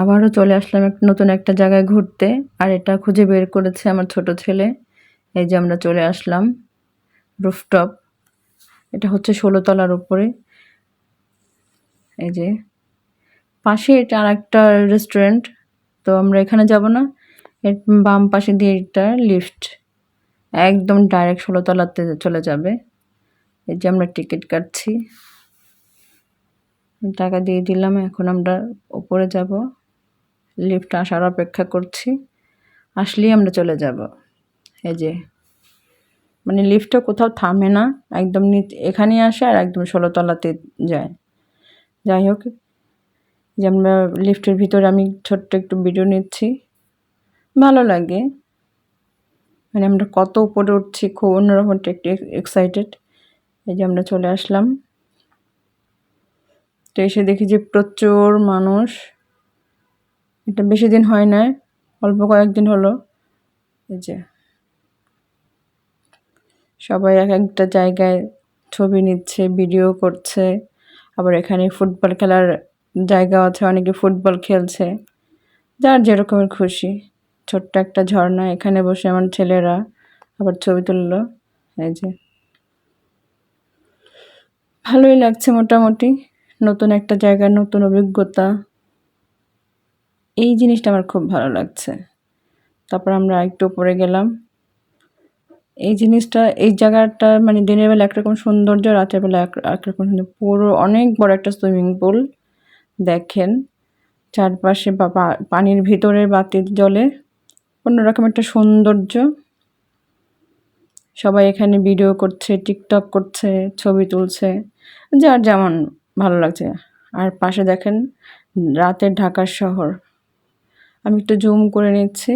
আবারও চলে আসলাম এক নতুন একটা জায়গায় ঘুরতে, আর এটা খুঁজে বের করেছে আমার ছোট ছেলে। এই যে আমরা চলে আসলাম রুফটপ এটা হচ্ছে ষোলোতলার উপরে। এই যে পাশে এটা আর একটা রেস্টুরেন্ট তো আমরা এখানে যাব না। এর বাম পাশে দিয়ে এটা লিফট একদম ডাইরেক্ট ষোলোতলাতে চলে যাবে। এই যে আমরা টিকিট কাটছি। টাকা দিয়ে দিলাম, এখন আমরা ওপরে যাব। লিফট আসার অপেক্ষা করছি। আসলেই আমরা চলে যাব। এই যে মানে লিফটটা কোথাও থামে না, একদম নিচ, এখানেই আসে আর একদম ষোলো তলাতে যায়। যাই হোক যে আমরা লিফটের ভিতরে আমি ছোট্ট একটু ভিডিও নিচ্ছি। ভালো লাগে। মানে আমরা কত উপরে উঠছি, খুব অন্যরকম একটু এক্সাইটেড এই যে আমরা চলে আসলাম। তো এসে দেখি যে প্রচুর মানুষ। এটা বেশি দিন হয় নাই, অল্প কয়েকদিন হলো। এই যে। সবাই এক একটা জায়গায় ছবি নিচ্ছে, ভিডিও করছে। আবার এখানে ফুটবল খেলার জায়গা আছে, অনেকে ফুটবল খেলছে। যার যেরকমের খুশি। ছোট্ট একটা ঝর্ণা, এখানে বসে আমার ছেলেরা আবার ছবি তুললো। এই যে। ভালোই লাগছে মোটামুটি। নতুন একটা জায়গার নতুন অভিজ্ঞতা। এই জিনিসটা আমার খুব ভালো লাগছে। তারপর আমরা একটু উপরে গেলাম। এই জিনিসটা, এই জায়গাটা মানে দিনের বেলা একরকম সৌন্দর্য, রাতের বেলা একরকম সুন্দর পুরো অনেক বড় একটা সুইমিং পুল দেখেন। চারপাশে বা পানির ভিতরে বাতির জলে। অন্যরকম একটা সৌন্দর্য। সবাই এখানে ভিডিও করছে, টিকটক করছে, ছবি তুলছে। যার যেমন ভালো লাগছে। আর পাশে দেখেন রাতের ঢাকার শহর। আমি একটু জুম করে নিচ্ছি।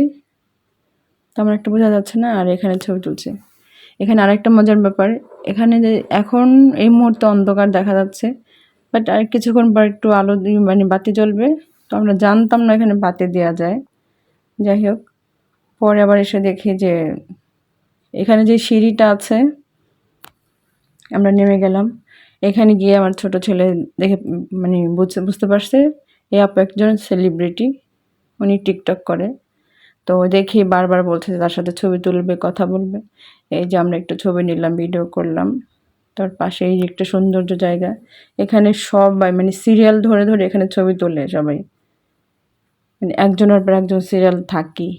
তেমন একটা বোঝা যাচ্ছে না, আর এখানে ছবি তুলছে। এখানে আরেকটা মজার ব্যাপার, এখানে যে এখন এই মুহূর্তে অন্ধকার দেখা যাচ্ছে বাট আর কিছুক্ষণ পর একটু আলো মানে বাতি জ্বলবে। তো আমরা জানতাম না এখানে বাতি দেওয়া যায়। যাই হোক, পরে আবার এসে দেখি যে এখানে যে সিঁড়িটা আছে, আমরা নেমে গেলাম। এখানে গিয়ে আমার ছোট ছেলে দেখে মানে বুঝতে বুঝতে পারছে এ আপু একজন সেলিব্রিটি উনি টিকটক করে। তো দেখি বারবার বলছে তার সাথে ছবি তুলবে, কথা বলবে। এই যে আমরা একটু ছবি নিলাম, ভিডিও করলাম। তার পাশে এই যে একটা সৌন্দর্য জায়গা। এখানে সবাই মানে সিরিয়াল ধরে ধরে এখানে ছবি তোলে সবাই। মানে একজনের পর একজন সিরিয়াল থাকি।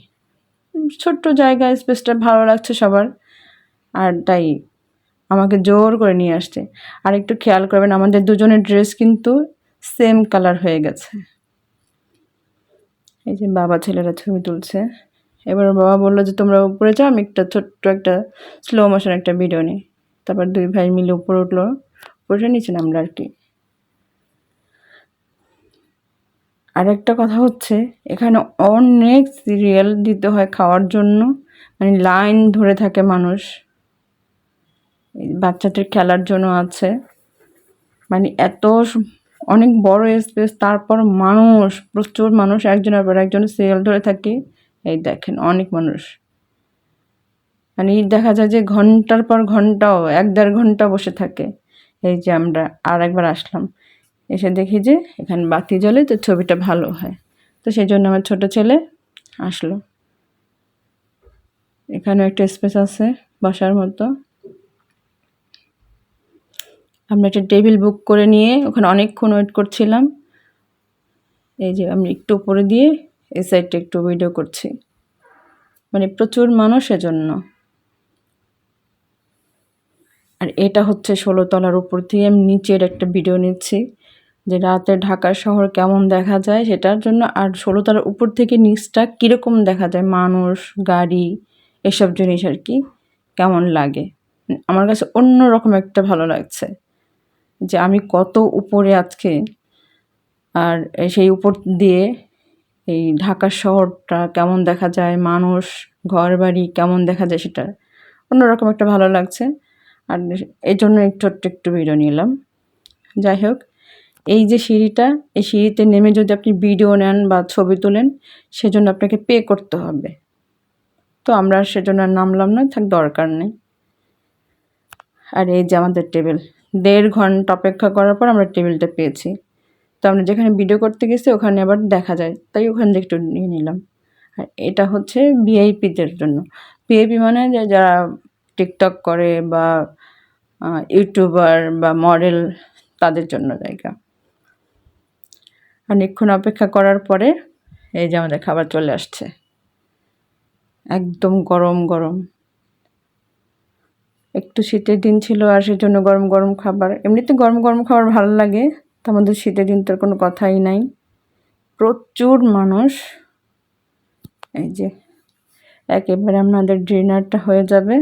ছোট্ট জায়গা, স্পেসটা ভালো লাগছে সবার। আর তাই আমাকে জোর করে নিয়ে আসছে। আর একটু খেয়াল করবেন, আমাদের দুজনের ড্রেস কিন্তু সেম কালার হয়ে গেছে। এই যে বাবা ছেলেরা ছবি তুলছে। এবার বাবা বলল যে, তোমরা উপরে যাও, আমি একটা ছোট্ট একটা স্লো মোশন একটা ভিডিও নিই। তারপর দুই ভাই মিলে উপরে উঠল। উপরে নিচে নামলো আর কি। আর একটা কথা হচ্ছে, এখানে অনেক সিরিয়াল দিতে হয় খাওয়ার জন্য। মানে লাইন ধরে থাকে মানুষ। বাচ্চাদের খেলার জন্য আছে। মানে এত অনেক বড় স্পেস তারপর মানুষ, প্রচুর মানুষ, একজনের পর একজন সিরিয়াল ধরে থাকে। এই দেখেন, অনেক মানুষ। মানে দেখা যায় যে ঘণ্টার পর ঘন্টাও, এক দেড় ঘণ্টা বসে থাকে। এই যে আমরা আর একবার আসলাম। এসে দেখি যে এখানে বাতি জ্বলে, তো ছবিটা ভালো হয়। তো সেই জন্য আমার ছোট ছেলে আসলো। এখানে একটা স্পেস আছে বসার মতো। আমরা একটা টেবিল বুক করে নিয়ে ওখানে অনেকক্ষণ ওয়েট করছিলাম। এই যে আমি একটু উপরে দিয়ে এই সাইডটা একটু ভিডিও করছি। মানে প্রচুর মানুষ এজন্য। আর এটা হচ্ছে ষোলো তলার উপর থেকে আমি নিচের একটা ভিডিও নিচ্ছি যে রাতে ঢাকা শহর কেমন দেখা যায় সেটার জন্য আর ষোলো তলার উপর থেকে নিচটা কীরকম দেখা যায়, মানুষ, গাড়ি, এসব জিনিস আর কি, কেমন লাগে? আমার কাছে অন্য রকম একটা ভালো লাগছে। যে আমি কত উপরে আজকে আর সেই উপর দিয়ে এই ঢাকা শহরটা কেমন দেখা যায়, মানুষ ঘর বাড়ি কেমন দেখা যায় সেটা অন্যরকম একটা ভালো লাগছে। আর এই জন্য একটু একটু ভিডিও নিলাম। যাই হোক, এই যে সিঁড়িটা, এই সিঁড়িতে নেমে যদি আপনি ভিডিও নেন বা ছবি তোলেন, সেজন্য আপনাকে পে করতে হবে। তো আমরা সেজন্য আর নামলাম না, থাক দরকার নেই। আর এই যে আমাদের টেবিল দেড় ঘণ্টা অপেক্ষা করার পর আমরা টেবিলটা পেয়েছি। তো আমরা যেখানে ভিডিও করতে গেছি, ওখানে আবার দেখা যায়। তাই ওখান থেকে একটু নিয়ে নিলাম। আর এটা হচ্ছে ভিআইপিদের জন্য। ভিআইপি মানে যে যারা টিকটক করে বা ইউটিউবার বা মডেল তাদের জন্য জায়গা। অনেকক্ষণ অপেক্ষা করার পরে এই যে আমাদের খাবার চলে আসছে। একদম গরম গরম। একটু শীতের দিন ছিল আর সেজন্য গরম গরম খাবার। এমনিতে গরম গরম খাবার ভালো লাগে, তার মধ্যে শীতের দিন তোর কোনো কথাই নাই। প্রচুর মানুষ। এই যে, একেবারে আপনাদের ডিনারটা হয়ে যাবে।